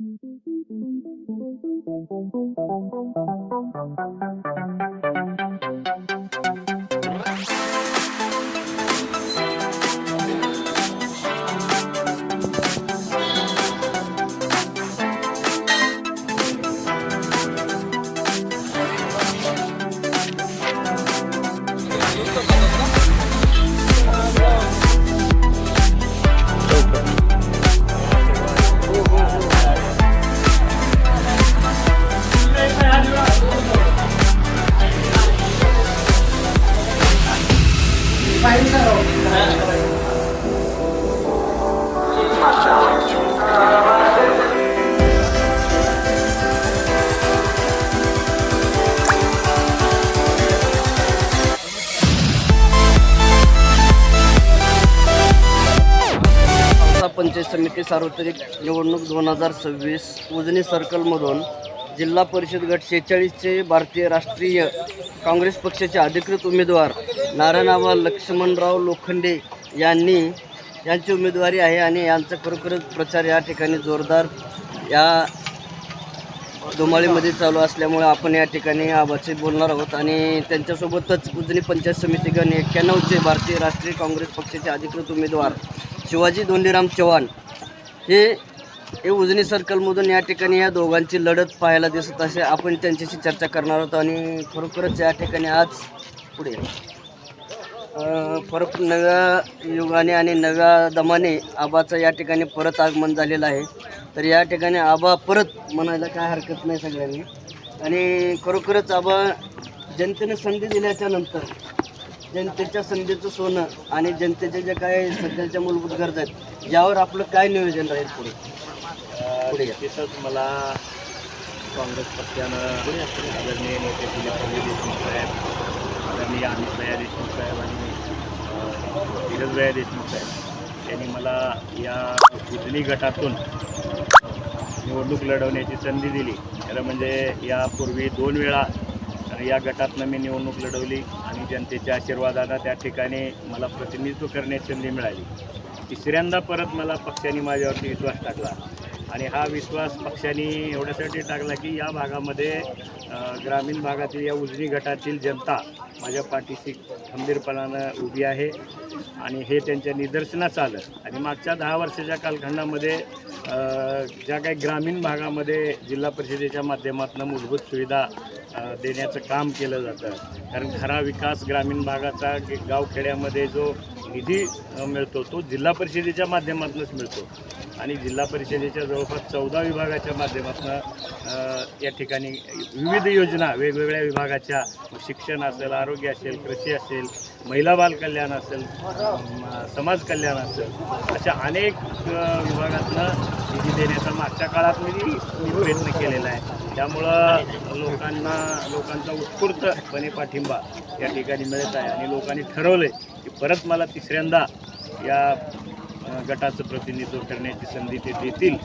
औसा पंचायत समिती सार्वत्रिक निवडणूक दोन हजार सव्वीस उजनी सर्कलमधून जिल्हा परिषद गट शेहेचाळीसचे भारतीय राष्ट्रीय काँग्रेस पक्षाचे अधिकृत उमेदवार नारायणाबा लक्ष्मणराव लोखंडे यांनी यांची उमेदवारी आहे आणि यांचा खरोखरच प्रचार या ठिकाणी जोरदार या धुमाळीमध्ये चालू असल्यामुळे आपण या ठिकाणी आबाचे बोलणार आहोत. आणि त्यांच्यासोबतच उजनी पंचायत समिती गण एक्क्याण्णवचे भारतीय राष्ट्रीय काँग्रेस पक्षाचे अधिकृत उमेदवार शिवाजी धोंडीराम चव्हाण हे हे उजनी सर्कलमधून या ठिकाणी या दोघांची लढत पाहायला दिसत असे. आपण त्यांच्याशी चर्चा करणार आहोत आणि खरोखरच या ठिकाणी आज पुढे फरक परत नव्या युगाने आणि नव्या दमाने आबाचं या ठिकाणी परत आगमन झालेलं आहे. तर या ठिकाणी आबा परत म्हणायला काय हरकत नाही सगळ्यांनी. आणि खरोखरच आबा जनतेने संधी दिल्याच्या नंतर जनतेच्या संधीचं सोनं आणि जनतेच्या ज्या काय सध्याच्या मूलभूत गरजा आहेत यावर आपलं काय नियोजन राहील पुढे? पुढे तिथंच मला काँग्रेस पक्षानं आदरणीय नेते दिलीपजी देशमुख साहेब आदरणीय अमितभया देशमुख साहेब आणि अं, धीरजभया देशमुख साहेब यांनी मला या उजनी गटातून निवडणूक लढवण्याची संधी दिली. खरं म्हणजे यापूर्वी दोन वेळा या गटातनं मी निवडणूक लढवली आणि जनतेच्या आशीर्वादानं त्या ठिकाणी मला प्रतिनिधित्व करण्याची संधी मिळाली. तिसऱ्यांदा परत मला पक्षाने माझ्यावरती विश्वास टाकला. आणि हा विश्वास पक्षाने एवढ्यासाठी टाकला की या भागामध्ये ग्रामीण भागातील या उजनी गटातील जनता माझ्या पाठीशी खंबीरपणानं उभी आहे आणि हे त्यांच्या निदर्शनास आलं. आणि मागच्या दहा वर्षाच्या कालखंडामध्ये ज्या काही ग्रामीण भागामध्ये जिल्हा परिषदेच्या माध्यमातून मूलभूत सुविधा देण्याचं काम केलं जातं. कारण खरा विकास ग्रामीण भागाचा गावखेड्यामध्ये जो निधी मिळतो तो जिल्हा परिषदेच्या माध्यमातूनच मिळतो. आणि जिल्हा परिषदेच्या जवळपास चौदा विभागाच्या माध्यमातून या ठिकाणी विविध योजना वेगवेगळ्या विभागाच्या शिक्षण असेल आरोग्य असेल कृषी असेल महिला बालकल्याण असेल समाज कल्याण असेल अशा अनेक विभागातनं निधी देण्याचा मागच्या काळात मी प्रयत्न केलेला आहे. त्यामुळं लोकांना लोकांचा उत्स्फूर्तपणे पाठिंबा या ठिकाणी मिळत आहे आणि लोकांनी ठरवलं आहे की परत मला तिसऱ्यांदा या गटाचं प्रतिनिधित्व करण्याची संधी ते देतील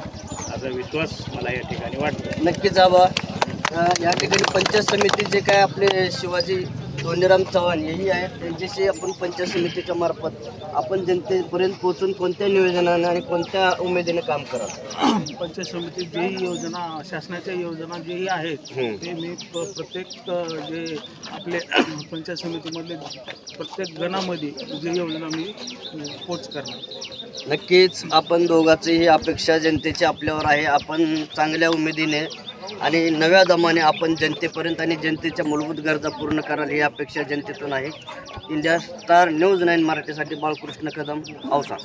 असा विश्वास मला या ठिकाणी वाटतो. नक्कीच जावा. या ठिकाणी पंचायत समिती जे काय आपले शिवाजी धोंडीराम चव्हाण हेही आहेत. त्यांच्याशी आपण पंचायत समितीच्या मार्फत आपण जनतेपर्यंत पोहोचून कोणत्या नियोजनाने आणि कोणत्या उमेदीने काम करा पंचायत समितीत जेही योजना शासनाच्या योजना जेही आहेत. ते मी प- प्रत्येक अ, जे आपले पंचायत समितीमधले प्रत्येक गणामध्ये जे योजना मी पोच करणार. नक्कीच आपण दोघांचीही अपेक्षा जनतेची आपल्यावर आहे. आपण चांगल्या उमेदीने आणि नव्या दमाने आपण जनतेपर्यंत आणि जनतेच्या मूलभूत गरजा पूर्ण कराल ही अपेक्षा जनतेतून आहे. इंडिया स्टार न्यूज नाईन मराठीसाठी बाळकृष्ण कदम औसा.